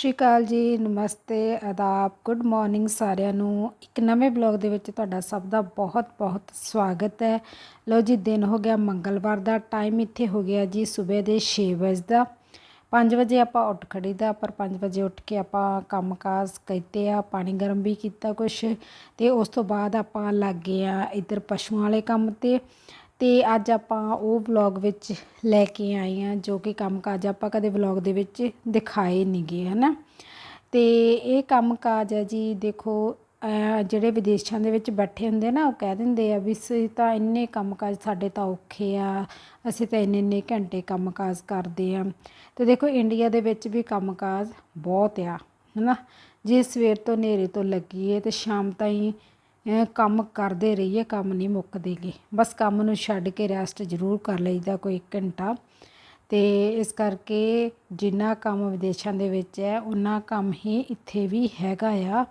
ਸ਼੍ਰੀ ਅਕਾਲ ਜੀ, ਨਮਸਤੇ, ਆਦਾਬ good morning ਸਾਰਿਆਂ ਨੂੰ। ਇੱਕ ਨਵੇਂ ਬਲੌਗ ਦੇ ਵਿੱਚ ਤੁਹਾਡਾ ਸਭ ਦਾ ਬਹੁਤ-ਬਹੁਤ ਸਵਾਗਤ ਹੈ। ਲਓ ਜੀ, ਦਿਨ ਹੋ ਗਿਆ, ਮੰਗਲਵਾਰ ਦਾ ਟਾਈਮ ਇੱਥੇ ਹੋ ਗਿਆ ਜੀ ਸਵੇਰ ਦੇ 6 ਵਜੇ ਦਾ। 5 ਵਜੇ ਆਪਾਂ ਉੱਠ ਖੜੀਦਾ ਪਰ 5 ਵਜੇ ਉੱਠ ਕੇ ਆਪਾਂ ਕੰਮਕਾਜ ਕੀਤੇ ਆ, ਪਾਣੀ ਗਰਮ ਵੀ ਕੀਤਾ ਕੁਛ, ਤੇ ਉਸ ਤੋਂ ਬਾਅਦ ਆਪਾਂ ਲੱਗ ਗਏ ਆ ਇੱਧਰ ਪਸ਼ੂਆਂ ਵਾਲੇ ਕੰਮ ਤੇ। ਅਤੇ ਅੱਜ ਆਪਾਂ ਉਹ ਵਲੌਗ ਵਿੱਚ ਲੈ ਕੇ ਆਏ ਆ ਜੋ ਕਿ ਕੰਮਕਾਜ ਆਪਾਂ ਕਦੇ ਵਲੌਗ ਦੇ ਵਿੱਚ ਦਿਖਾਏ ਨਹੀਂ ਗਏ ਹਨਾ? ਤੇ ਇਹ ਕੰਮਕਾਜ ਹੈ ਜੀ, ਦੇਖੋ ਜਿਹੜੇ ਵਿਦੇਸ਼ਾਂ ਦੇ ਵਿੱਚ ਬੈਠੇ ਹੁੰਦੇ ਨਾ, ਉਹ ਕਹਿ ਦਿੰਦੇ ਆ ਵੀ ਅਸੀਂ ਤਾਂ ਇੰਨੇ ਕੰਮਕਾਜ ਸਾਡੇ ਤਾਂ ਔਖੇ ਆ, ਅਸੀਂ ਤਾਂ ਇੰਨੇ ਇੰਨੇ ਘੰਟੇ ਕੰਮਕਾਜ ਕਰਦੇ ਆ। ਤੇ ਦੇਖੋ, ਇੰਡੀਆ ਦੇ ਵਿੱਚ ਵੀ ਕੰਮਕਾਜ ਬਹੁਤ ਆ, ਹਨਾ? ਜੇ ਸਵੇਰ ਤੋਂ ਹਨੇਰੇ ਤੋਂ ਲੱਗੀਏ ਤੇ ਸ਼ਾਮ ਤਾਈਂ ਕੰਮ ਕਰਦੇ ਰਹੀਏ, ਕੰਮ ਨਹੀਂ ਮੁੱਕਦੇਗੇ ਬਸ ਕੰਮ ਨੂੰ ਛੱਡ ਕੇ ਰੈਸਟ ਜ਼ਰੂਰ ਕਰ ਲਈਦਾ ਕੋਈ ਇੱਕ ਘੰਟਾ। ਤੇ ਇਸ ਕਰਕੇ ਜਿੰਨਾ ਕੰਮ ਵਿਦੇਸ਼ਾਂ ਦੇ ਵਿੱਚ ਹੈ ਉਨਾ ਕੰਮ ਹੀ ਇੱਥੇ ਵੀ ਹੈਗਾ ਆ।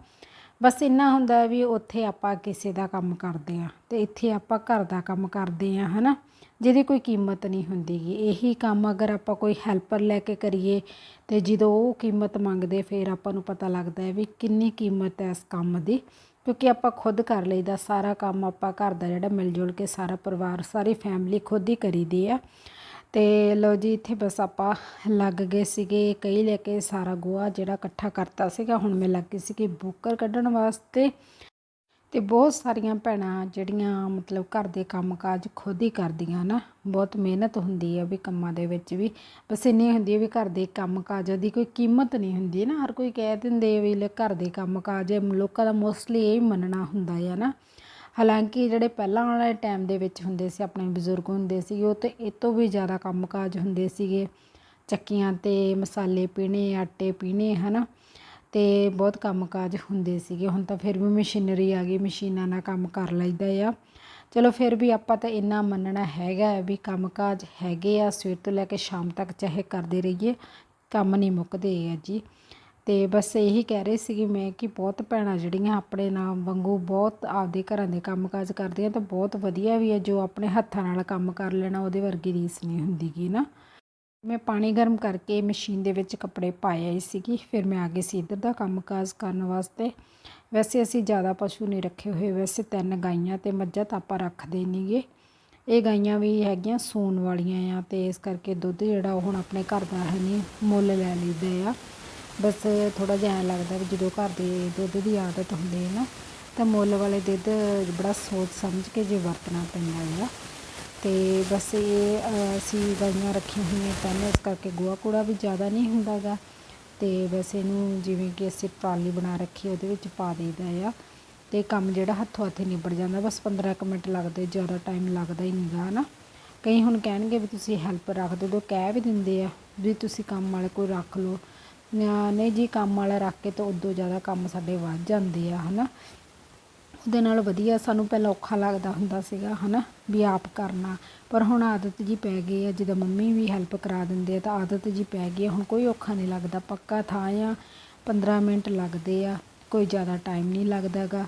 ਬਸ ਇੰਨਾ ਹੁੰਦਾ ਵੀ ਉੱਥੇ ਆਪਾਂ ਕਿਸੇ ਦਾ ਕੰਮ ਕਰਦੇ ਆ ਤੇ ਇੱਥੇ ਆਪਾਂ ਘਰ ਦਾ ਕੰਮ ਕਰਦੇ ਆ ਹਨਾ? ਜਿਹਦੀ ਕੋਈ ਕੀਮਤ ਨਹੀਂ ਹੁੰਦੀਗੀ। ਇਹੀ ਕੰਮ ਅਗਰ ਆਪਾਂ ਕੋਈ ਹੈਲਪਰ ਲੈ ਕੇ ਕਰੀਏ ਤੇ ਜਦੋਂ ਉਹ ਕੀਮਤ ਮੰਗਦੇ, ਫਿਰ ਆਪਾਂ ਨੂੰ ਪਤਾ ਲੱਗਦਾ ਹੈ ਵੀ ਕਿੰਨੀ ਕੀਮਤ ਹੈ ਇਸ ਕੰਮ ਦੀ। ਕਿਉਂਕਿ ਆਪਾਂ ਖੁਦ ਕਰ ਲਈਦਾ, ਸਾਰਾ ਕੰਮ ਆਪਾਂ ਘਰ ਦਾ ਜਿਹੜਾ ਮਿਲ ਜੁਲ ਕੇ ਸਾਰਾ ਪਰਿਵਾਰ, ਸਾਰੀ ਫੈਮਿਲੀ ਖੁਦ ਹੀ ਕਰੀਦੀ ਆ। ਤੇ ਲਓ ਜੀ, ਇੱਥੇ ਬਸ ਆਪਾਂ ਲੱਗ ਗਏ ਸੀਗੇ ਕਈ ਲੈ ਕੇ ਸਾਰਾ ਗੋਹਾ ਜਿਹੜਾ ਇਕੱਠਾ ਕਰਤਾ ਸੀਗਾ। ਹੁਣ ਮੈਂ ਲੱਗ ਗਈ ਸੀਗੀ ਬੋਕਰ ਕੱਢਣ ਵਾਸਤੇ ਤੇ ਬਹੁਤ ਸਾਰੀਆਂ ਭੈਣਾਂ ਜਿਹੜੀਆਂ ਮਤਲਬ ਘਰ ਦੇ ਕੰਮਕਾਜ ਖੁਦ ਹੀ ਕਰਦੀਆਂ ਨਾ, ਬਹੁਤ ਮਿਹਨਤ ਹੁੰਦੀ ਹੈ ਵੀ ਕੰਮਾਂ ਦੇ ਵਿੱਚ ਵੀ। ਬਸ ਇੰਨੀ ਹੁੰਦੀ ਹੈ ਵੀ ਘਰ ਦੇ ਕੰਮਕਾਜ ਦੀ ਕੋਈ ਕੀਮਤ ਨਹੀਂ ਹੁੰਦੀ ਨਾ। ਹਰ ਕੋਈ ਕਹਿ ਦਿੰਦੇ ਵੀ ਲੈ ਘਰ ਦੇ ਕੰਮਕਾਜ ਹੈ ਲੋਕਾਂ ਦਾ ਮੋਸਟਲੀ ਇਹ ਮੰਨਣਾ ਹੁੰਦਾ ਹੈ ਨਾ। ਹਾਲਾਂਕਿ ਜਿਹੜੇ ਪਹਿਲਾਂ ਵਾਲੇ ਟਾਈਮ ਦੇ ਵਿੱਚ ਹੁੰਦੇ ਸੀ, ਆਪਣੇ ਬਜ਼ੁਰਗ ਹੁੰਦੇ ਸੀ ਉਹ ਤਾਂ ਇਹ ਤੋਂ ਵੀ ਜ਼ਿਆਦਾ ਕੰਮਕਾਜ ਹੁੰਦੇ ਸੀਗੇ। ਚੱਕੀਆਂ ਤੇ ਮਸਾਲੇ ਪੀਣੇ, ਆਟੇ ਪੀਣੇ ਨਾ ਅਤੇ ਬਹੁਤ ਕੰਮਕਾਜ ਹੁੰਦੇ ਸੀਗੇ। ਹੁਣ ਤਾਂ ਫਿਰ ਵੀ ਮਸ਼ੀਨਰੀ ਆ ਗਈ, ਮਸ਼ੀਨਾਂ ਨਾਲ ਕੰਮ ਕਰ ਲਈਦਾ ਆ। ਚਲੋ ਫਿਰ ਵੀ ਆਪਾਂ ਤਾਂ ਇੰਨਾ ਮੰਨਣਾ ਹੈਗਾ ਵੀ ਕੰਮਕਾਜ ਹੈਗੇ ਆ, ਸਵੇਰ ਤੋਂ ਲੈ ਕੇ ਸ਼ਾਮ ਤੱਕ ਚਾਹੇ ਕਰਦੇ ਰਹੀਏ, ਕੰਮ ਨਹੀਂ ਮੁੱਕਦੇ ਆ ਜੀ। ਤੇ ਬਸ ਇਹੀ ਕਹਿ ਰਹੀ ਸੀਗੀ ਮੈਂ ਕਿ ਬਹੁਤ ਭੈਣਾਂ ਜਿਹੜੀਆਂ ਆਪਣੇ ਨਾਲ ਵਾਂਗੂ ਬਹੁਤ ਆਪਦੇ ਘਰਾਂ ਦੇ ਕੰਮਕਾਜ ਕਰਦੀਆਂ ਤਾਂ ਬਹੁਤ ਵਧੀਆ ਵੀ ਹੈ ਜੋ ਆਪਣੇ ਹੱਥਾਂ ਨਾਲ ਕੰਮ ਕਰ ਲੈਣਾ, ਉਹਦੇ ਵਰਗੀ ਰੀਸ ਨਹੀਂ ਹੁੰਦੀਗੀ ਨਾ। ਮੈਂ ਪਾਣੀ ਗਰਮ ਕਰਕੇ ਮਸ਼ੀਨ ਦੇ ਵਿੱਚ ਕੱਪੜੇ ਪਾਏ ਆਈ ਸੀਗੀ, ਫਿਰ ਮੈਂ ਆ ਗਈ ਸੀ ਇੱਧਰ ਦਾ ਕੰਮਕਾਜ ਕਰਨ ਵਾਸਤੇ। ਵੈਸੇ ਅਸੀਂ ਜ਼ਿਆਦਾ ਪਸ਼ੂ ਨਹੀਂ ਰੱਖੇ ਹੋਏ, ਵੈਸੇ ਤਿੰਨ ਗਾਈਆਂ ਤੇ ਮੱਝਾਂ ਤਾਂ ਆਪਾਂ ਰੱਖਦੇ ਨਹੀਂਗੇ ਇਹ ਗਾਈਆਂ ਵੀ ਹੈਗੀਆਂ ਸੂਣ ਵਾਲੀਆਂ ਆ ਤੇ ਇਸ ਕਰਕੇ ਦੁੱਧ ਜਿਹੜਾ ਉਹ ਹੁਣ ਆਪਣੇ ਘਰ ਦਾ ਹੈ ਨਹੀਂ ਮੁੱਲ ਲੈ ਲਈਦਾ ਆ। ਬਸ ਥੋੜ੍ਹਾ ਜਿਹਾ ਐਂ ਲੱਗਦਾ ਵੀ ਜਦੋਂ ਘਰ ਦੇ ਦੁੱਧ ਦੀ ਆਦਤ ਹੁੰਦੀ ਹੈ ਨਾ, ਤਾਂ ਮੁੱਲ ਵਾਲੇ ਦੁੱਧ ਬੜਾ ਸੋਚ ਸਮਝ ਕੇ ਜੇ ਵਰਤਣਾ ਪੈਂਦਾ ਆ ਅਤੇ ਬਸ ਇਹ ਅਸੀਂ ਗਾਈਆਂ ਰੱਖੀਆਂ ਹੋਈਆਂ ਪਹਿਲਾਂ ਇਸ ਕਰਕੇ ਗੋਹਾ ਕੂੜਾ ਵੀ ਜ਼ਿਆਦਾ ਨਹੀਂ ਹੁੰਦਾ ਗਾ ਅਤੇ ਬਸ ਇਹਨੂੰ ਜਿਵੇਂ ਕਿ ਅਸੀਂ ਟਰਾਲੀ ਬਣਾ ਰੱਖੀ, ਉਹਦੇ ਵਿੱਚ ਪਾ ਦੇਈਦਾ ਆ। ਅਤੇ ਕੰਮ ਜਿਹੜਾ ਹੱਥੋਂ ਹੱਥ ਨਿਬੜ ਜਾਂਦਾ, ਬਸ 15 ਕੁ ਮਿੰਟ ਲੱਗਦੇ, ਜ਼ਿਆਦਾ ਟਾਈਮ ਲੱਗਦਾ ਹੀ ਨਹੀਂਗਾ ਨਾ ਕਈ ਹੁਣ ਕਹਿਣਗੇ ਵੀ ਤੁਸੀਂ ਹੈਲਪ ਰੱਖ ਦਿਓ ਕਹਿ ਵੀ ਦਿੰਦੇ ਆ ਵੀ ਤੁਸੀਂ ਕੰਮ ਵਾਲੇ ਕੋਈ ਰੱਖ ਲਓ। ਨਾ- ਨਹੀਂ ਜੀ, ਕੰਮ ਵਾਲਾ ਰੱਖ ਕੇ ਤਾਂ ਉਦੋਂ ਜ਼ਿਆਦਾ ਕੰਮ ਸਾਡੇ ਵੱਧ ਜਾਂਦੇ ਆ, ਹਨਾ। ਉਹਦੇ ਨਾਲ ਵਧੀਆ ਸਾਨੂੰ ਪਹਿਲਾਂ ਔਖਾ ਲੱਗਦਾ ਹੁੰਦਾ ਸੀਗਾ, ਹਨਾ, ਵੀ ਆਪ ਕਰਨਾ। ਪਰ ਹੁਣ ਆਦਤ ਜੀ ਪੈ ਗਈ ਆ, ਜਿੱਦਾਂ ਮੰਮੀ ਵੀ ਹੈਲਪ ਕਰਾ ਦਿੰਦੇ ਆ ਤਾਂ ਆਦਤ ਜੀ ਪੈ ਗਈ ਆ। ਹੁਣ ਕੋਈ ਔਖਾ ਨਹੀਂ ਲੱਗਦਾ, ਪੱਕਾ ਥਾਂ ਆ 15 ਮਿੰਟ ਲੱਗਦੇ ਆ, ਕੋਈ ਜ਼ਿਆਦਾ ਟਾਈਮ ਨਹੀਂ ਲੱਗਦਾਗਾ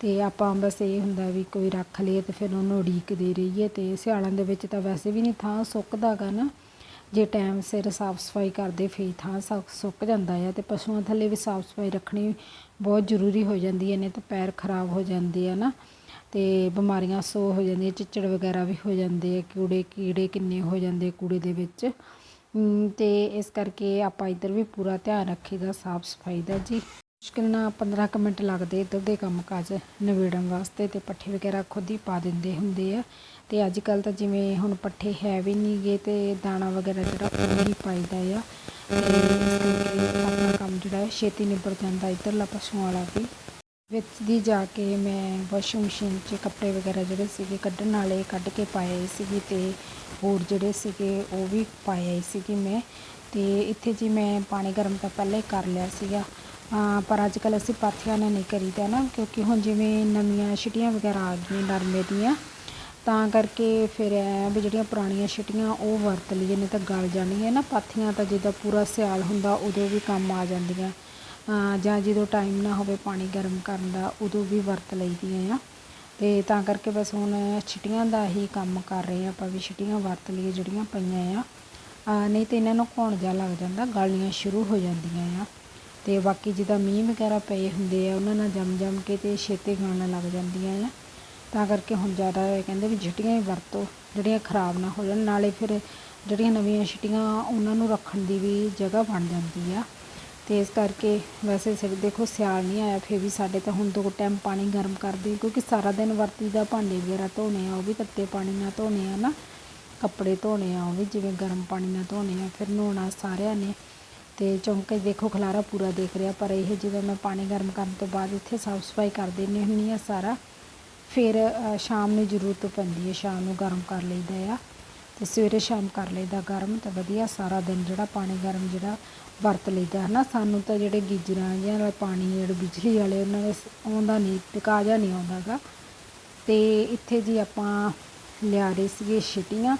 ਤੇ ਆਪਾਂ ਬਸ ਇਹ ਹੁੰਦਾ ਵੀ ਕੋਈ ਰੱਖ ਲਈਏ ਤੇ ਫਿਰ ਉਹਨੂੰ ਉਡੀਕਦੇ ਰਹੀਏ ਤੇ ਸਿਆਲਾਂ ਦੇ ਵਿੱਚ ਤਾਂ ਵੈਸੇ ਵੀ ਨਹੀਂ ਥਾਂ ਸੁੱਕਦਾਗਾ ਨਾ। ਜੇ ਟਾਈਮ ਸਿਰ ਸਾਫ਼ ਸਫ਼ਾਈ ਕਰਦੇ ਫੇਰ ਥਾਂ ਸੁੱਕ ਸੁੱਕ ਜਾਂਦਾ ਆ ਤੇ ਪਸ਼ੂਆਂ ਥੱਲੇ ਵੀ ਸਾਫ਼ ਸਫ਼ਾਈ ਰੱਖਣੀ ਬਹੁਤ ਜ਼ਰੂਰੀ ਹੋ ਜਾਂਦੀ ਹੈ ਨੇ ਤਾਂ ਪੈਰ ਖਰਾਬ ਹੋ ਜਾਂਦੇ ਆ ਨਾ ਤੇ ਬਿਮਾਰੀਆਂ ਸੋ ਹੋ ਜਾਂਦੀਆਂ ਚਿੱਚੜ ਵਗੈਰਾ ਵੀ ਹੋ ਜਾਂਦੇ ਆ ਕੀੜੇ ਕੀੜੇ ਕਿੰਨੇ ਹੋ ਜਾਂਦੇ ਕੂੜੇ ਦੇ ਵਿੱਚ। ਅਮ, ਤੇ ਇਸ ਕਰਕੇ ਆਪਾਂ ਇੱਧਰ ਵੀ ਪੂਰਾ ਧਿਆਨ ਰੱਖੀਦਾ ਸਾਫ਼ ਸਫ਼ਾਈ ਦਾ ਜੀ। ਮੁਸ਼ਕਿਲ ਨਾਲ 15 ਕੁ ਮਿੰਟ ਲੱਗਦੇ ਇੱਧਰ ਦੇ ਕੰਮ ਕਾਜ ਨਿਬੇੜਨ ਵਾਸਤੇ ਤੇ ਪੱਠੇ ਵਗੈਰਾ ਖੁਦ ਹੀ ਪਾ ਦਿੰਦੇ ਹੁੰਦੇ ਆ। ਤੇ ਅੱਜ ਕੱਲ ਤਾਂ ਜਿਵੇਂ ਹੁਣ ਪੱਠੇ ਹੈ ਵੀ ਨਹੀਂਗੇ ਤੇ ਦਾਣਾ ਵਗੈਰਾ ਜਿਹੜਾ ਉਹ ਹੀ ਪਾਈਦਾ ਆ। ਤੇ ਇਸ ਕਰਕੇ ਆਪਣਾ ਕੰਮ ਜਿਹੜਾ ਹੈ ਛੇਤੀ ਨਿਬੜ ਜਾਂਦਾ ਇੱਧਰਲਾ ਪਸ਼ੂਆਂ ਵਾਲਾ ਵੀ। ਵਿੱਚ ਦੀ ਜਾ ਕੇ ਮੈਂ ਵਾਸ਼ਿੰਗ ਮਸ਼ੀਨ 'ਚ ਕੱਪੜੇ ਵਗੈਰਾ ਜਿਹੜੇ ਸੀਗੇ ਕੱਢਣ ਵਾਲੇ ਕੱਢ ਕੇ ਪਾਏ ਸੀਗੇ ਤੇ ਹੋਰ ਜਿਹੜੇ ਸੀਗੇ ਉਹ ਵੀ ਪਾਏ ਸੀਗੇ ਮੈਂ। ਤੇ ਇੱਥੇ ਜੀ ਮੈਂ ਪਾਣੀ ਗਰਮ ਤਾਂ ਪਹਿਲਾਂ ਹੀ ਕਰ ਲਿਆ ਸੀਗਾ। ਪਰ ਅੱਜ ਕੱਲ ਅਸੀਂ ਪਾਥੀਆਂ ਨਾਲ ਨਹੀਂ ਕਰੀਦਾ ਨਾ ਕਿਉਂਕਿ ਹੁਣ ਜਿਵੇਂ ਨਵੀਆਂ ਛਿਟੀਆਂ ਵਗੈਰਾ ਆ ਗਈਆਂ ਨਰਮੇ ਦੀਆਂ ਤਾਂ ਕਰਕੇ ਫਿਰ ਐ ਵੀ ਜਿਹੜੀਆਂ ਪੁਰਾਣੀਆਂ ਛਿਟੀਆਂ ਉਹ ਵਰਤ ਲਈਏ, ਨਹੀਂ ਤਾਂ ਗਲ ਜਾਣਗੀਆਂ ਨਾ ਪਾਥੀਆਂ ਤਾਂ ਜਿੱਦਾਂ ਪੂਰਾ ਸਿਆਲ ਹੁੰਦਾ, ਉਦੋਂ ਵੀ ਕੰਮ ਆ ਜਾਂਦੀਆਂ। ਜਾਂ ਜਦੋਂ ਟਾਈਮ ਨਾ ਹੋਵੇ ਪਾਣੀ ਗਰਮ ਕਰਨ ਦਾ, ਉਦੋਂ ਵੀ ਵਰਤ ਲਈਦੀਆਂ ਆ। ਤੇ ਤਾਂ ਕਰਕੇ ਬਸ ਹੁਣ ਛਿਟੀਆਂ ਦਾ ਹੀ ਕੰਮ ਕਰ ਰਹੇ ਆ ਆਪਾਂ ਵੀ, ਛਿਟੀਆਂ ਵਰਤ ਲਈਏ ਜਿਹੜੀਆਂ ਪਈਆਂ ਆ। ਨਹੀਂ ਤੇ ਇਹਨਾਂ ਨੂੰ ਘੁਣ ਜਾ ਲੱਗ ਜਾਂਦਾ, ਗਾਲੀਆਂ ਸ਼ੁਰੂ ਹੋ ਜਾਂਦੀਆਂ ਆ। ਤੇ ਬਾਕੀ ਜਿੱਦਾਂ ਮੀਂਹ ਵਗੈਰਾ ਪਏ ਹੁੰਦੇ ਆ, ਉਹਨਾਂ ਨਾਲ ਜੰਮ ਜੰਮ ਕੇ ਤੇ ਛੇਤੀ ਗਲਣ ਲੱਗ ਜਾਂਦੀਆਂ ਆ। ਤਾਂ ਕਰਕੇ ਹੁਣ ਜ਼ਿਆਦਾ ਕਹਿੰਦੇ ਵੀ ਛਿਟੀਆਂ ਹੀ ਵਰਤੋ, ਜਿਹੜੀਆਂ ਖਰਾਬ ਨਾ ਹੋ ਜਾਣ, ਨਾਲੇ ਫਿਰ ਜਿਹੜੀਆਂ ਨਵੀਆਂ ਛਿਟੀਆਂ ਉਹਨਾਂ ਨੂੰ ਰੱਖਣ ਦੀ ਵੀ ਜਗ੍ਹਾ ਬਣ ਜਾਂਦੀ ਆ। ਅਤੇ ਇਸ ਕਰਕੇ ਵੈਸੇ ਸਿਰ ਦੇਖੋ ਸਿਆਲ ਨਹੀਂ ਆਇਆ, ਫਿਰ ਵੀ ਸਾਡੇ ਤਾਂ ਹੁਣ ਦੋ ਟਾਈਮ ਪਾਣੀ ਗਰਮ ਕਰਦੇ ਕਿਉਂਕਿ ਸਾਰਾ ਦਿਨ ਵਰਤੀ ਦਾ ਭਾਂਡੇ ਵਗੈਰਾ ਧੋਣੇ ਆ, ਉਹ ਵੀ ਤੱਤੇ ਪਾਣੀ ਨਾਲ ਧੋਣੇ ਆ ਨਾ, ਕੱਪੜੇ ਧੋਣੇ ਆ, ਉਹ ਵੀ ਜਿਵੇਂ ਗਰਮ ਪਾਣੀ ਨਾਲ ਧੋਣੇ ਆ, ਫਿਰ ਨਹਾਉਣਾ ਸਾਰਿਆਂ ਨੇ। ਤੇ ਚੌਂਕੇ ਦੇਖੋ ਖਲਾਰਾ ਪੂਰਾ ਦੇਖ ਰਿਹਾ, ਪਰ ਇਹ ਜਦੋਂ ਮੈਂ ਪਾਣੀ ਗਰਮ ਕਰਨ ਤੋਂ ਬਾਅਦ ਇੱਥੇ ਸਾਫ਼ ਸਫ਼ਾਈ ਕਰ ਦਿੰਦੀ ਹੁੰਦੀ ਆ ਸਾਰਾ। ਫਿਰ ਸ਼ਾਮ ਨੂੰ ਜ਼ਰੂਰਤ ਪੈਂਦੀ ਹੈ। ਸ਼ਾਮ ਨੂੰ ਗਰਮ ਕਰ ਲਈਦਾ ਆ ਤੇ ਸਵੇਰੇ ਸ਼ਾਮ ਕਰ ਲਈਦਾ ਗਰਮ ਤਾਂ ਵਧੀਆ ਸਾਰਾ ਦਿਨ ਜਿਹੜਾ ਪਾਣੀ ਗਰਮ ਜਿਹੜਾ ਵਰਤ ਲਈਦਾ ਹੈ ਨਾ ਸਾਨੂੰ ਤਾਂ ਜਿਹੜੇ ਗੀਜਰਾਂ ਜਾਂ ਨਾਲ ਪਾਣੀ ਜਿਹੜੇ ਬਿਜਲੀ ਵਾਲੇ, ਉਹਨਾਂ ਦੇ ਆਉਂਦਾ ਨਹੀਂ ਟਿਕਾ ਜਾ ਨਹੀਂ ਆਉਂਦਾ ਗਾ। ਤੇ ਇੱਥੇ ਜੀ ਆਪਾਂ ਲਿਆ ਰਹੇ ਸੀਗੇ ਛਿਟੀਆਂ।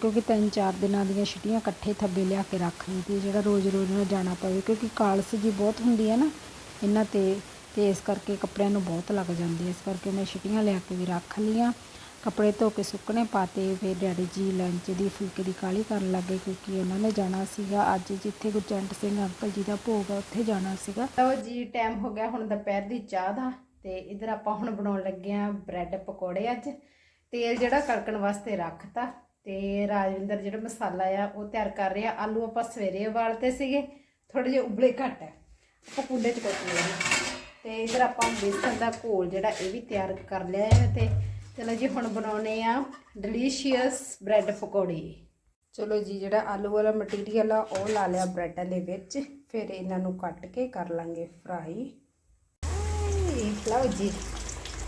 ਕਿਉਂਕਿ ਤਿੰਨ ਚਾਰ ਦਿਨਾਂ ਦੀਆਂ ਛੁੱਟੀਆਂ ਇਕੱਠੇ ਥੱਬੇ ਲਿਆ ਕੇ ਰੱਖ ਲਈ ਤੇ ਜਿਹੜਾ ਰੋਜ਼ ਰੋਜ਼ ਨਾ ਜਾਣਾ ਪਵੇ, ਕਿਉਂਕਿ ਕਾਲਸ ਜੀ ਬਹੁਤ ਹੁੰਦੀ ਹੈ ਨਾ, ਇਹਨਾਂ ਤੇ ਤੇ ਇਸ ਕਰਕੇ ਕੱਪੜਿਆਂ ਨੂੰ ਬਹੁਤ ਲੱਗ ਜਾਂਦੀ ਹੈ। ਇਸ ਕਰਕੇ ਮੈਂ ਛਿਟੀਆਂ ਲਿਆ ਕੇ ਵੀ ਰੱਖ ਲਈਆਂ। ਕੱਪੜੇ ਧੋ ਕੇ ਸੁੱਕਣੇ ਪਾਤੇ, ਫਿਰ ਡੈਡੀ ਜੀ ਲੰਚ ਦੀ ਫੁਲਕੇ ਦੀ ਕਾਲੀ ਕਰਨ ਲੱਗੇ ਕਿਉਂਕਿ ਉਹਨਾਂ ਨੇ ਜਾਣਾ ਸੀਗਾ। ਅੱਜ ਜਿੱਥੇ ਗੁਰਜੰਟ ਸਿੰਘ ਅੰਕਲ ਜੀ ਦਾ ਭੋਗ ਆ, ਉੱਥੇ ਜਾਣਾ ਸੀਗਾ। ਲਓ ਜੀ ਟਾਈਮ ਹੋ ਗਿਆ ਹੁਣ ਦੁਪਹਿਰ ਦੀ ਚਾਹ ਦਾ ਤੇ ਇਧਰ ਆਪਾਂ ਹੁਣ ਬਣਾਉਣ ਲੱਗੇ ਆ ਬ੍ਰੈਡ ਪਕੌੜੇ ਅੱਜ। ਤੇਲ ਜਿਹੜਾ ਕੜਕਣ ਵਾਸਤੇ ਰੱਖਤਾ ਤੇ ਰਾਜਵਿੰਦਰ ਜਿਹੜਾ ਮਸਾਲਾ ਆ, ਉਹ ਤਿਆਰ ਕਰ ਰਿਹਾ। ਆਲੂ ਆਪਾਂ ਸਵੇਰੇ ਉਬਾਲਤੇ ਸੀਗੇ ਥੋੜੇ ਜਿਹੇ ਉਬਲੇ ਘੱਟ ਹੈ ਆਪਾਂ ਕੁੰਡੇ ਚ ਕੁੱਟ ਲਏ ਤੇ ਇਧਰ ਆਪਾਂ ਬੇਸਨ ਦਾ ਘੋਲ ਜਿਹੜਾ ਇਹ ਵੀ ਤਿਆਰ ਕਰ ਲਿਆ ਹੈ ਤੇ ਚਲੋ ਜੀ ਹੁਣ ਬਣਾਉਣੇ ਆ ਡਿਲੀਸ਼ੀਅਸ ਬ੍ਰੈਡ ਪਕੌੜੇ। ਚਲੋ ਜੀ, ਜਿਹੜਾ ਆਲੂ ਵਾਲਾ ਮਟੀਰੀਅਲ ਆ, ਉਹ ਲਾ ਲਿਆ ਬ੍ਰੈਡਾਂ ਦੇ ਵਿੱਚ। ਫਿਰ ਇਹਨਾਂ ਨੂੰ ਕੱਟ ਕੇ ਕਰ ਲਾਂਗੇ ਫਰਾਈ ਲਓ ਜੀ।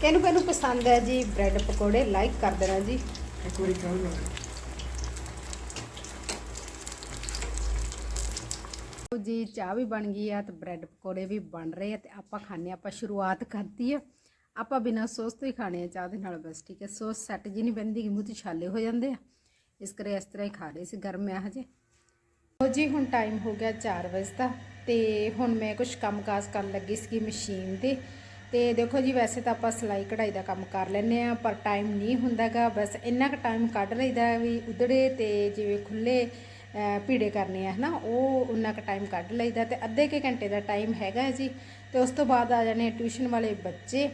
ਕਿਹਨੂੰ ਕਿਹਨੂੰ ਪਸੰਦ ਹੈ ਜੀ ਬ੍ਰੈਡ ਪਕੌੜੇ? ਲਾਈਕ ਕਰ ਦੇਣਾ ਜੀ। ਇੱਕ ਵਾਰੀ ਕਰ ਲਓ ਲਓ ਜੀ, ਚਾਹ ਵੀ ਬਣ ਗਈ ਆ ਤੇ ਬ੍ਰੈਡ ਪਕੌੜੇ ਵੀ ਬਣ ਰਹੇ ਆ ਤੇ ਆਪਾਂ ਖਾਣੇ ਆਪਾਂ ਸ਼ੁਰੂਆਤ ਕਰਤੀ ਆ। ਆਪਾਂ ਬਿਨਾਂ ਸੌਸ ਤੋਂ ਹੀ ਖਾਣੇ ਆ ਚਾਹ ਦੇ ਨਾਲ ਬਸ, ਠੀਕ ਹੈ। ਸੌਸ ਸੈੱਟ ਜੀ ਨਹੀਂ ਬੰਦੀ ਕਿ ਮੂੰਹ ਤੇ ਛਾਲੇ ਹੋ ਜਾਂਦੇ ਆ। ਇਸ ਕਰੇ ਇਸ ਤਰ੍ਹਾਂ ਹੀ ਖਾ ਰਹੇ ਸੀ ਗਰਮ ਆ ਹਜੇ। ਲਓ ਜੀ, ਹੁਣ ਟਾਈਮ ਹੋ ਗਿਆ 4 ਵਜੇ ਦਾ ਤੇ ਹੁਣ ਮੈਂ ਕੁਝ ਕੰਮਕਾਜ ਕਰਨ ਲੱਗੀ ਸੀ ਮਸ਼ੀਨ ਤੇ। ਤੇ ਦੇਖੋ ਜੀ, ਵੈਸੇ ਤਾਂ ਆਪਾਂ ਸਿਲਾਈ ਕਢਾਈ ਦਾ ਕੰਮ ਕਰ ਲੈਂਦੇ ਆ ਪਰ ਟਾਈਮ ਨਹੀਂ ਹੁੰਦਾਗਾ। ਬਸ ਇੰਨਾ ਕੁ ਟਾਈਮ ਕੱਢ ਲਈਦਾ ਵੀ ਉਧੜੇ ਤੇ ਜਿਵੇਂ ਖੁੱਲੇ ਭੀੜੇ ਕਰਨੇ ਆ, ਹਨਾ? ਉਹ ਉਨਾ ਕੁ ਟਾਈਮ ਕੱਢ ਲਈਦਾ ਤੇ ਅੱਧੇ ਕੁ ਘੰਟੇ ਦਾ ਟਾਈਮ ਹੈਗਾ ਜੀ। ਤੇ ਉਸ ਤੋਂ ਬਾਅਦ ਆ ਜਾਣੇ ਟਿਊਸ਼ਨ ਵਾਲੇ ਬੱਚੇ।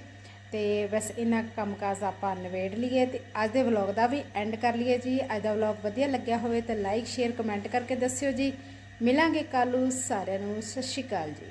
ਤੇ ਬਸ ਇੰਨਾ ਕੁ ਕੰਮਕਾਜ ਆਪਾਂ ਨਿਬੇੜ ਲਈਏ ਤੇ ਅੱਜ ਦੇ ਵਲੌਗ ਦਾ ਵੀ ਐਂਡ ਕਰ ਲਈਏ ਜੀ। ਅੱਜ ਦਾ ਵਲੌਗ ਵਧੀਆ ਲੱਗਿਆ ਹੋਵੇ ਤਾਂ ਲਾਈਕ ਸ਼ੇਅਰ ਕਮੈਂਟ ਕਰਕੇ ਦੱਸਿਓ ਜੀ। ਮਿਲਾਂਗੇ ਕੱਲ੍ਹ ਨੂੰ ਸਾਰਿਆਂ ਨੂੰ। ਸਤਿ ਸ਼੍ਰੀ ਅਕਾਲ ਜੀ।